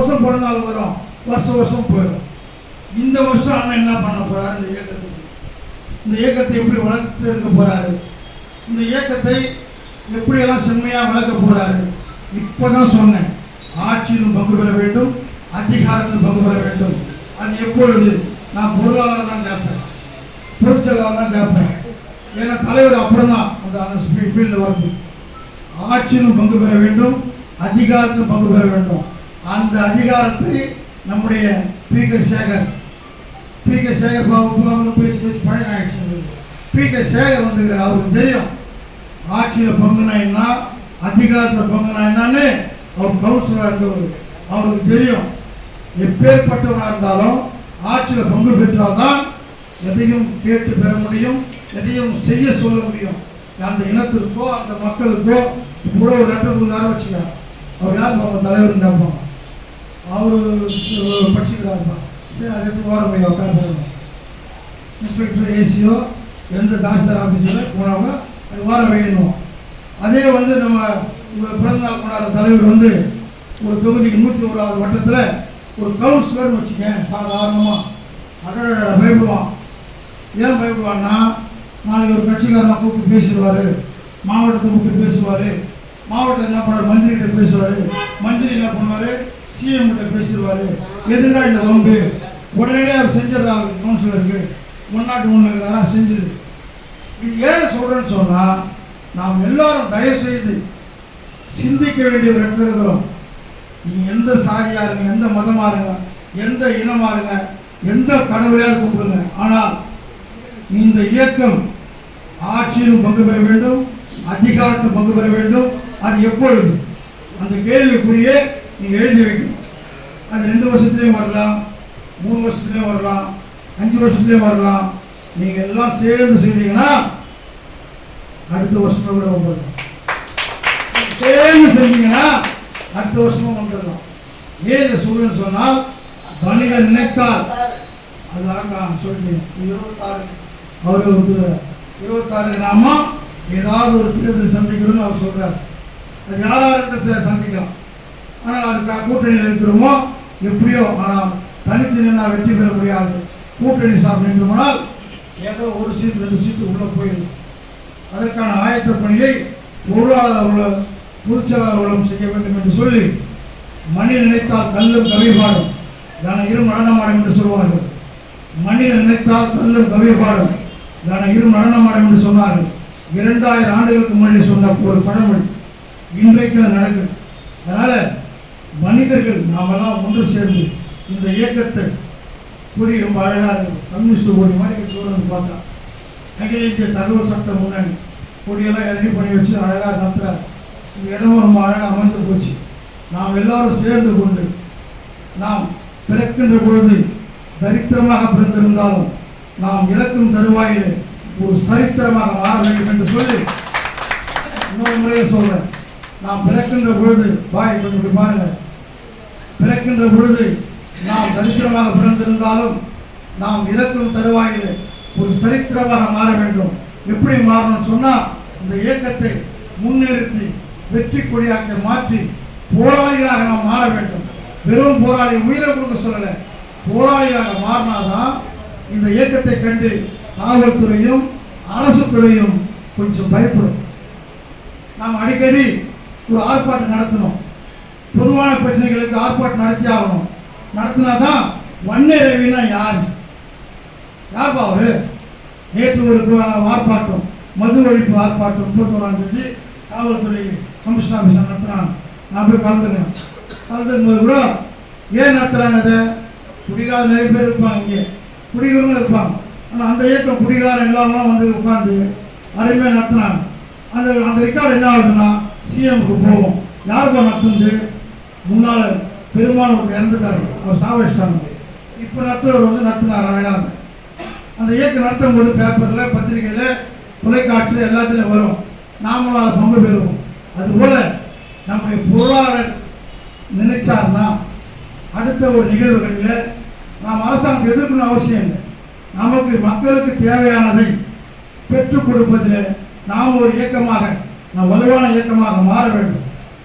வருஷம் பிறந்தாலும் வரும் வருஷம் வருஷம் போயிடும். இந்த வருஷம் அண்ணன் என்ன பண்ண போகிறார் இந்த இயக்கத்துக்கு. இந்த இயக்கத்தை எப்படி வளர்த்து எடுக்க போகிறாரு இந்த இயக்கத்தை எப்படியெல்லாம் செம்மையாக வளர்க்க போகாரு இப்போ தான் சொன்னேன். ஆட்சியிலும் பங்கு பெற வேண்டும் அதிகாரத்தில் பங்கு பெற வேண்டும். அது எப்பொழுது? நான் பொருளாளர் தான் கேட்பேன். பொதுச் செயலாளர் தான் கேட்பேன். ஏன்னா தலைவர் அப்புறம் தான் அந்த அந்த ஃபீல்டில் வரணும். ஆட்சியிலும் பங்கு பெற வேண்டும் அதிகாரத்திலும் பங்கு பெற வேண்டும். அந்த அதிகாரத்தை நம்முடைய P K Sekar P K Sekar Babu பேசி பேசி பழக்கம் ஆயிடுச்சு பி கே சேகர் வந்து அவருக்கு தெரியும். ஆட்சியில் பங்குனாயின்னா அதிகாரத்தில் பங்குனா அவர் கவுன்சிலராக இருந்தவர் அவருக்கு தெரியும். எப்பேற்பட்டவனாக இருந்தாலும் ஆட்சியில் பங்கு பெற்றால்தான் எதையும் கேட்டு பெற முடியும் எதையும் செய்ய சொல்ல முடியும். அந்த இனத்திற்கோ அந்த மக்களுக்கோ இவ்வளோ ஒரு லெட்டர் வச்சுக்க அவர் யார்? நம்ம தலைவர் கேட்போம் அவர் படிச்சுக்கிறாருப்பா சரி அது எடுத்து ஓரம் போய் உட்காந்துருந்தோம் இன்ஸ்பெக்டர் ஏசியோ எந்த தாசில்தார் ஆஃபீஸில் போனவங்க அது ஓரம் வைக்கணும் அதே வந்து நம்ம இவர் பிறந்தநாள் கொண்டாடுற தலைவர் வந்து ஒரு தொகுதிக்கு நூற்றி ஓராவது வட்டத்தில் ஒரு கவுன்சிலர்னு வச்சுக்கேன் சாதாரணமாக அடட பயப்படுவான். ஏன் பயப்படுவான்னா நாளைக்கு ஒரு கட்சிக்காரனை கூப்பிட்டு பேசிடுவார். மாவட்டத்தை கூப்பிட்டு பேசுவார். மாவட்டம் என்ன பண்ணுவார்? மந்திரிகிட்ட பேசுவார். மந்திரி என்ன பண்ணுவார்? சிஎம் கிட்ட பேசிடுவார். எதுக்குடா இந்த வம்பு. உடனடியாக அவர் கவுன்சிலருக்கு முன்னாட்டு முன்னுக்கு யாராவது செஞ்சிடு இது ஏன் சொல்கிறேன்னு சொன்னால் நாம் எல்லாரும் தயவு செய்து சிந்திக்க வேண்டிய ஒரு இடத்துல இருக்கிறோம். நீங்கள் எந்த சாதியாக இருங்க எந்த மதமாக இருங்க எந்த இனமாக இருங்க எந்த கடவுளையாக கூப்பிடுங்க ஆனால் இந்த இயக்கம் ஆட்சியிலும் பங்கு பெற வேண்டும் அதிகாரத்தில் பங்கு பெற வேண்டும். அது எப்பொழுது? அந்த கேள்விக்குரிய நீங்கள் எழுதி வைக்கணும். அது ரெண்டு வருஷத்துலேயும் வரலாம் மூணு வருஷத்துலேயும் வரலாம் அஞ்சு வருஷத்துலேயும் வரலாம். நீங்கள் எல்லாம் சேர்ந்து செய்தீங்கன்னா அடுத்த வருஷமே கூட வந்துடலாம். சேர்ந்து செஞ்சீங்கன்னா அடுத்த வருஷமும் வந்துடலாம். ஏன் இந்த சொல்லுன்னு சொன்னால் வணிகர் நினைத்தால். அதுதான் நான் சொல்லிட்டேன் இருபத்தாறு அவர் வந்து இருபத்தாறு நாம ஏதாவது ஒரு தேர்தல் சந்திக்கணும்னு அவர் சொல்கிறார் அது யாராருக்கு சந்திக்கலாம். ஆனால் அதுக்கு கூட்டணியில் இருக்கிறோமோ எப்படியோ ஆனால் தனித்து நின்னா வெற்றி பெற முடியாது. கூட்டணி சார் வேண்டுமானால் ஏதோ ஒரு சீட் ரெண்டு சீட்டு உள்ளே போயிடும். அதற்கான ஆயத்த பணியை பொருளாளர் உள்ள பொதுச்செயலாளர்களும் செய்ய வேண்டும் என்று சொல்லி மணி நினைத்தால் கல்லும் கவி பாடும் தான இரு நடனமாடும் என்று சொல்வார்கள். மணி நினைத்தால் கல்லும் கவி பாடும் தான இரு நடனமாடும் என்று சொன்னார்கள். இரண்டாயிரம் ஆண்டுகளுக்கு முன்னாடி சொன்ன ஒரு பழமொழி இன்றைக்கு அது நடக்குது. மனிதர்கள் நாமெல்லாம் ஒன்று சேர்ந்து இந்த இயக்கத்தை கூடி ரொம்ப அழகாக இருக்கும் கம்யூனிஸ்ட் கொடி மாதிரி தூரம் பார்த்தா. அகில இந்திய தகவல் சட்டம் முன்னாடி கொடியெல்லாம் இறங்கி பண்ணி வச்சு அழகாக நடத்துகிறார் இந்த இடமும் ரொம்ப அழகாக அமைந்து போச்சு. நாம் எல்லாரும் சேர்ந்து கொண்டு நாம் பிறக்கின்ற பொழுது தரித்திரமாக பிறந்திருந்தாலும் நாம் இழக்கும் தருவாயிலே ஒரு சரித்திரமாக மாற வேண்டும் என்று சொல்லி இன்னொரு முறையை சொல்கிறேன் நாம் பிறக்கின்ற பொழுது பாய் கொஞ்சம் பாருங்கள். பிறக்கின்ற பொழுது நாம் தரிசனமாக பிறந்திருந்தாலும் நாம் இறக்கும் தருவாயில் ஒரு சரித்திரமாக மாற வேண்டும். எப்படி மாறணும்னு சொன்னால் இந்த இயக்கத்தை முன்னிறுத்தி வெற்றி கொடியாக மாற்றி போராளிகளாக நாம் மாற வேண்டும். வெறும் போராளி உயிரை கொடுக்க சொல்லலை. போராளியாக மாறினாதான் இந்த இயக்கத்தை கண்டு காவல்துறையும் அரசு துறையும் கொஞ்சம் பயப்படும். நாம் அடிக்கடி ஒரு ஆர்ப்பாட்டம் நடத்தணும். பொதுவான பிரச்சனைகளுக்கு ஆர்ப்பாட்டம் நடத்தி ஆகணும் நடத்தினா தான் வன்னிய ரவினா யார் யார்ப்பா அவரு? நேற்று ஒரு ஆர்ப்பாட்டம் மது ஒழிப்பு ஆர்ப்பாட்டம் முப்பத்தோராம் தேதி காவல்துறை கமிஷன் ஆஃபீஸர் நடத்தினாங்க. நான் போய் கலந்துருக்கேன் கலந்துக்கும் போது கூட ஏன் நடத்துகிறாங்க அதை? குடிகார நிறைய பேர் இருப்பாங்க இங்கே. குடிகளும் இருப்பாங்க. ஆனால் அந்த இயக்கம் குடிகாரம் எல்லாமே வந்து உட்காந்து அருமையாக நடத்துனாங்க. அந்த அந்த ரெக்கார்டு என்ன ஆகுதுன்னா சிஎம்க்கு போவோம். யாருப்பா நடத்துது முன்னால் பெருமாள் இறந்துட்டார். அவர் சாவடிச்சிட்டாங்க இப்போ நடத்துறவர் வந்து நடத்தினார் அழகாக. அந்த இயக்கம் நடத்தும் போது பேப்பரில் பத்திரிகையில் தொலைக்காட்சியில் எல்லாத்துலேயும் வரும். நாமளும் அதை பங்கு பெறுவோம். அதுபோல் நம்முடைய பொருளாளர் நினைச்சார்னா அடுத்த ஒரு நிகழ்வுகளில் நாம் அரசாங்கம் எதிர்க்கணும் அவசியம் இல்லை. நமக்கு மக்களுக்கு தேவையானதை பெற்றுக் கொடுப்பதில் நாம் ஒரு இயக்கமாக நாம் வலுவான இயக்கமாக மாற வேண்டும்.